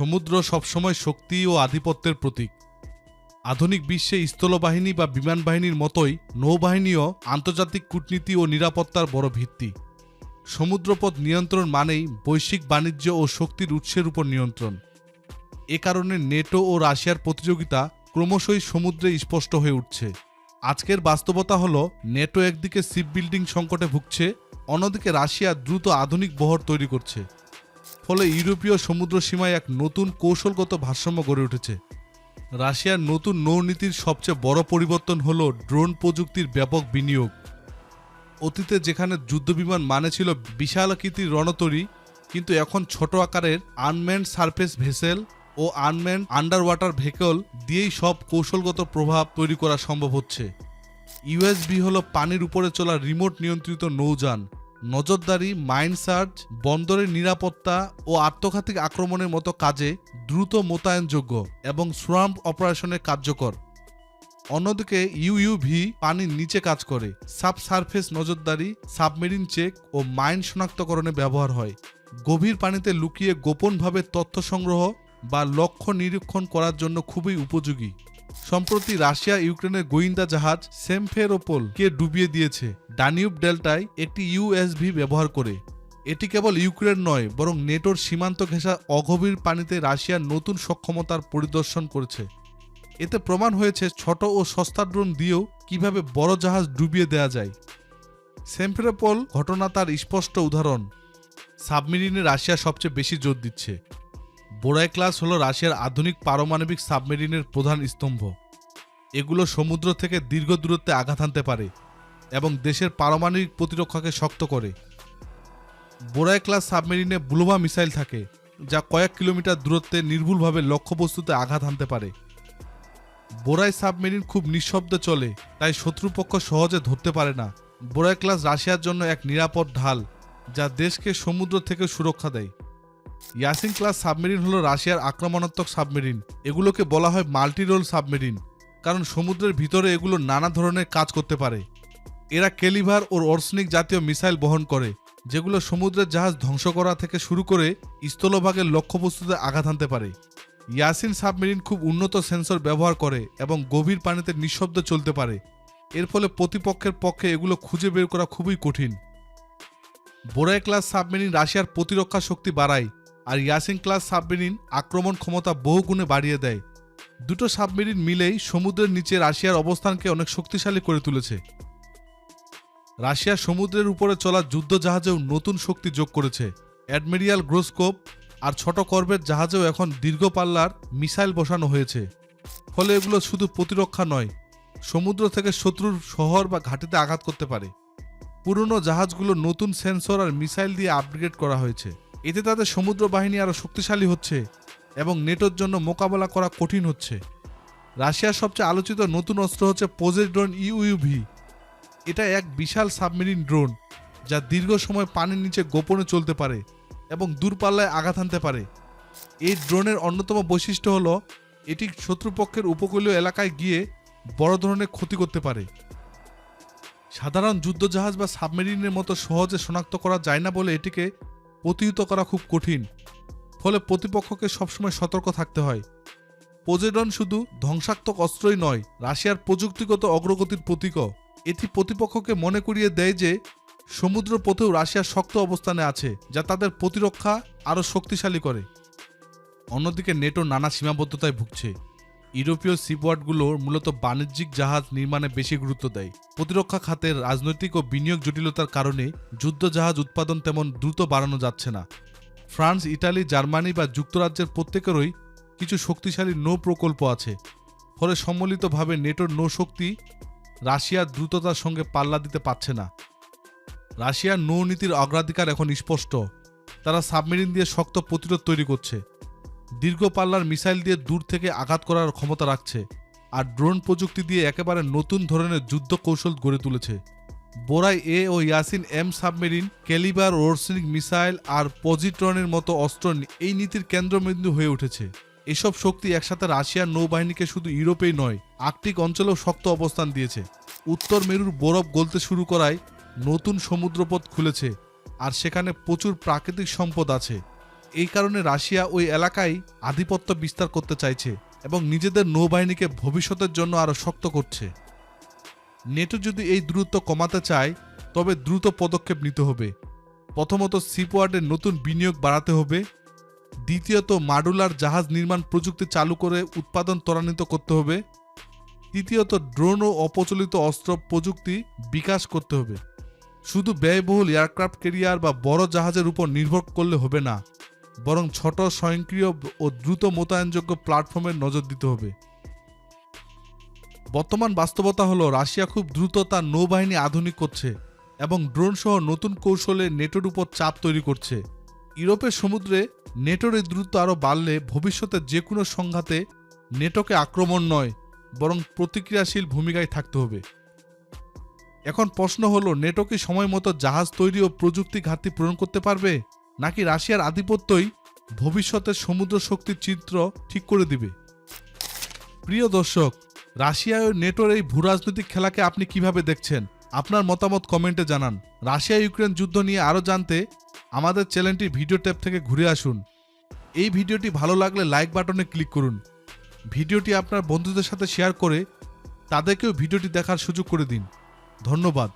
সমুদ্র সবসময় শক্তি ও আধিপত্যের প্রতীক। আধুনিক বিশ্বে স্থলবাহিনী বা বিমান বাহিনীর মতোই নৌবাহিনীও আন্তর্জাতিক কূটনীতি ও নিরাপত্তার বড় ভিত্তি। সমুদ্রপথ নিয়ন্ত্রণ মানেই বৈশ্বিক বাণিজ্য ও শক্তির উৎসের উপর নিয়ন্ত্রণ। এ কারণে নেটো ও রাশিয়ার প্রতিযোগিতা ক্রমশই সমুদ্রে স্পষ্ট হয়ে উঠছে। আজকের বাস্তবতা হল, নেটো একদিকে শিপ বিল্ডিং সংকটে ভুগছে, অন্যদিকে রাশিয়া দ্রুত আধুনিক বহর তৈরি করছে। ফলে ইউরোপীয় সমুদ্র সীমায় এক নতুন কৌশলগত ভারসাম্য গড়ে উঠেছে। রাশিয়ার নতুন নৌনীতির সবচেয়ে বড় পরিবর্তন হল ড্রোন প্রযুক্তির ব্যাপক বিনিয়োগ। অতীতে যেখানে যুদ্ধবিমান মানে ছিল বিশাল আকৃতির রণতরী, কিন্তু এখন ছোট আকারের আনম্যান্ড সারফেস ভেসেল ও আনম্যান্ড আন্ডার ওয়াটার ভেহিকল দিয়েই সব কৌশলগত প্রভাব তৈরি করা সম্ভব হচ্ছে। ইউএসবি হলো পানির উপরে চলা রিমোট নিয়ন্ত্রিত নৌযান। নজরদারি মাইন সার্চ, বন্দরের নিরাপত্তা ও আত্মঘাতিক আক্রমণের মতো কাজে দ্রুত মোতায়েনযোগ্য এবং সুরাম্প অপারেশনে কার্যকর। অন্যদিকে ইউইউভি পানির নিচে কাজ করে। সাব সাবসারফেস নজরদারি, সাবমেরিন চেক ও মাইন শনাক্তকরণে ব্যবহার হয়। গভীর পানিতে লুকিয়ে গোপনভাবে তথ্য সংগ্রহ বা লক্ষ্য নিরীক্ষণ করার জন্য খুবই উপযোগী। সম্প্রতি রাশিয়া ইউক্রেনের গোয়েন্দা জাহাজ সেমফেরোপোল কে ডুবিয়ে দিয়েছে। ডানিউব ডেল্টায় একটি ইউএসভি ব্যবহার করে। এটি কেবল ইউক্রেন নয়, বরং নেটোর সীমান্ত ঘেঁষা অগভীর পানিতে রাশিয়ার নতুন সক্ষমতার পরিদর্শন করেছে। এতে প্রমাণ হয়েছে ছোট ও সস্তা ড্রোন দিয়েও কীভাবে বড় জাহাজ ডুবিয়ে দেওয়া যায়। সেমফেরোপল ঘটনা তার স্পষ্ট উদাহরণ। সাবমেরিনে রাশিয়া সবচেয়ে বেশি জোর দিচ্ছে। বোরাই ক্লাস হলো রাশিয়ার আধুনিক পারমাণবিক সাবমেরিনের প্রধান স্তম্ভ। এগুলো সমুদ্র থেকে দীর্ঘ দূরত্বে আঘাত হানতে পারে এবং দেশের পারমাণবিক প্রতিরক্ষাকে শক্ত করে। বোরাই ক্লাস সাবমেরিনে ব্লুমা মিসাইল থাকে, যা কয়েক কিলোমিটার দূরত্বে নির্ভুলভাবে লক্ষ্যবস্তুতে আঘাত আনতে পারে। বোরাই সাবমেরিন খুব নিঃশব্দে চলে, তাই শত্রুপক্ষ সহজে ধরতে পারে না। বোরাই ক্লাস রাশিয়ার জন্য এক নিরাপদ ঢাল, যা দেশকে সমুদ্র থেকে সুরক্ষা দেয়। ইয়াসিন ক্লাস সাবমেরিন হলো রাশিয়ার আক্রমণাত্মক সাবমেরিন। এগুলোকে বলা হয় মাল্টিরোল সাবমেরিন, কারণ সমুদ্রের ভিতরে এগুলো নানা ধরনের কাজ করতে পারে। এরা কেলিভার ও অর্সনিক জাতীয় মিসাইল বহন করে, যেগুলো সমুদ্রের জাহাজ ধ্বংস করা থেকে শুরু করে স্থলভাগের লক্ষ্যবস্তুতে আঘাত আনতে পারে। ইয়াসিন সাবমেরিন খুব উন্নত সেন্সর ব্যবহার করে এবং গভীর পানিতে নিঃশব্দে চলতে পারে। এর ফলে প্রতিপক্ষের পক্ষে এগুলো খুঁজে বের করা খুবই কঠিন। বোরাই ক্লাস সাবমেরিন রাশিয়ার প্রতিরক্ষা শক্তি বাড়ায় আর ইয়াসিন ক্লাস সাবমেরিন আক্রমণ ক্ষমতা বহু গুণে বাড়িয়ে দেয়। দুটো সাবমেরিন মিলেই সমুদ্রের নিচে রাশিয়ার অবস্থানকে অনেক শক্তিশালী করে তুলেছে। রাশিয়া সমুদ্রের উপরে চলা যুদ্ধ জাহাজেও নতুন শক্তি যোগ করেছে। অ্যাডমিরিয়াল গ্রোস্কোপ আর ছোট কর্বের জাহাজেও এখন দীর্ঘ পাল্লার মিসাইল বসানো হয়েছে। ফলে এগুলো শুধু প্রতিরক্ষা নয়, সমুদ্র থেকে শত্রুর শহর বা ঘাটিতে আঘাত করতে পারে। পুরনো জাহাজগুলো নতুন সেন্সর আর মিসাইল দিয়ে আপগ্রেড করা হয়েছে। এতে তাদের সমুদ্র বাহিনী আরও শক্তিশালী হচ্ছে এবং নেটোর জন্য মোকাবেলা করা কঠিন হচ্ছে। রাশিয়ার সবচেয়ে আলোচিত নতুন অস্ত্র হচ্ছে পোজেড্রন ইউইউভি এটা এক বিশাল সাবমেরিন ড্রোন যা দীর্ঘ সময় পানির নিচে গোপনে চলতে পারে এবং দূরপাল্লায় আঘাত হানতে পারে। এই ড্রোনের অন্যতম বৈশিষ্ট্য হল, এটি শত্রুপক্ষের উপকূলীয় এলাকায় গিয়ে বড় ধরনের ক্ষতি করতে পারে। সাধারণ যুদ্ধজাহাজ বা সাবমেরিনের মতো সহজে শনাক্ত করা যায় না বলে এটিকে প্রতিহত করা খুব কঠিন। ফলে প্রতিপক্ষকে সবসময় সতর্ক থাকতে হয়। পোজেডন শুধু ধ্বংসাত্মক অস্ত্রই নয়, রাশিয়ার প্রযুক্তিগত অগ্রগতির প্রতীকও। এটি প্রতিপক্ষকে মনে করিয়ে দেয় যে সমুদ্র পথেও রাশিয়া শক্ত অবস্থানে আছে, যা তাদের প্রতিরক্ষা আরও শক্তিশালী করে। অন্যদিকে নেটো নানা সীমাবদ্ধতায় ভুগছে। ইউরোপীয় সিপওয়ার্ডগুলো মূলত বাণিজ্যিক জাহাজ নির্মাণে বেশি গুরুত্ব দেয়। প্রতিরক্ষা খাতের রাজনৈতিক ও বিনিয়োগ জটিলতার কারণে যুদ্ধ জাহাজ উৎপাদন তেমন দ্রুত বাড়ানো যাচ্ছে না। ফ্রান্স, ইটালি, জার্মানি বা যুক্তরাজ্যের প্রত্যেকেরই কিছু শক্তিশালী নৌ প্রকল্প আছে। ফলে সম্মিলিতভাবে নেটোর নৌশক্তি রাশিয়ার দ্রুততার সঙ্গে পাল্লা দিতে পারছে না। রাশিয়ার নৌনীতির অগ্রাধিকার এখন স্পষ্ট। তারা সাবমেরিন দিয়ে শক্ত প্রতিরোধ তৈরি করছে। দীর্ঘ পাল্লার মিসাইল দিয়ে দূর থেকে আঘাত করার ক্ষমতা রাখছে আর ড্রোন প্রযুক্তি দিয়ে একেবারে নতুন ধরনের যুদ্ধ কৌশল গড়ে তুলেছে। Borei A O Yasen M submarine, Kalibr Oreshnik missile আর পজিট্রনের মতো অস্ত্র এই নীতির কেন্দ্রবিন্দু হয়ে উঠেছে। এসব শক্তি একসাথে রাশিয়ার নৌবাহিনীকে শুধু ইউরোপেই নয়, আর্কটিক অঞ্চলেও শক্ত অবস্থান দিয়েছে। উত্তর মেরুর বরফ গলতে শুরু করায় নতুন সমুদ্রপথ খুলেছে আর সেখানে প্রচুর প্রাকৃতিক সম্পদ আছে। এই কারণে রাশিয়া ওই এলাকায় আধিপত্য বিস্তার করতে চাইছে এবং নিজেদের নৌবাহিনীকে ভবিষ্যতের জন্য আরও শক্ত করছে। নেটো যদি এই দূরত্ব কমাতে চায়, তবে দ্রুত পদক্ষেপ নিতে হবে। প্রথমত সিপোয়ার্ডের নতুন বিনিয়োগ বাড়াতে হবে। দ্বিতীয়ত মাডুলার জাহাজ নির্মাণ প্রযুক্তি চালু করে উৎপাদন ত্বরান্বিত করতে হবে। তৃতীয়ত ড্রোন ও অপ্রচলিত অস্ত্র প্রযুক্তি বিকাশ করতে হবে। শুধু ব্যয়বহুল এয়ারক্রাফট ক্যারিয়ার বা বড় জাহাজের উপর নির্ভর করলে হবে না। বরং ছোট, স্বয়ংক্রিয় ও দ্রুত মোতায়েনযোগ্য প্ল্যাটফর্মে নজর দিতে হবে। বর্তমান বাস্তবতা হলো, রাশিয়া খুব দ্রুত তার নৌবাহিনী আধুনিক করছে এবং ড্রোন সহ নতুন কৌশলে নেটোর উপর চাপ তৈরি করছে। ইউরোপের সমুদ্রে নেটোর এই দ্রুত আরও বাড়লে ভবিষ্যতে যে কোনো সংঘাতে নেটোকে আক্রমণ নয়, বরং প্রতিক্রিয়াশীল ভূমিকায় থাকতে হবে। এখন প্রশ্ন হলো, নেটো কি সময় মতো জাহাজ তৈরি ও প্রযুক্তি ঘাটতি পূরণ করতে পারবে? নাকি রাশিয়ার আধিপত্যই ভবিষ্যতের সমুদ্র শক্তির চিত্র ঠিক করে দিবে? প্রিয় দর্শক, রাশিয়া ও নেটোর এই ভূরাজনৈতিক খেলাকে আপনি কীভাবে দেখছেন? আপনার মতামত কমেন্টে জানান। রাশিয়া ইউক্রেন যুদ্ধ নিয়ে আরও জানতে আমাদের চ্যানেলটি ভিডিও ট্যাব থেকে ঘুরে আসুন। এই ভিডিওটি ভালো লাগলে লাইক বাটনে ক্লিক করুন। ভিডিওটি আপনার বন্ধুদের সাথে শেয়ার করে তাদেরকেও ভিডিওটি দেখার সুযোগ করে দিন। ধন্যবাদ।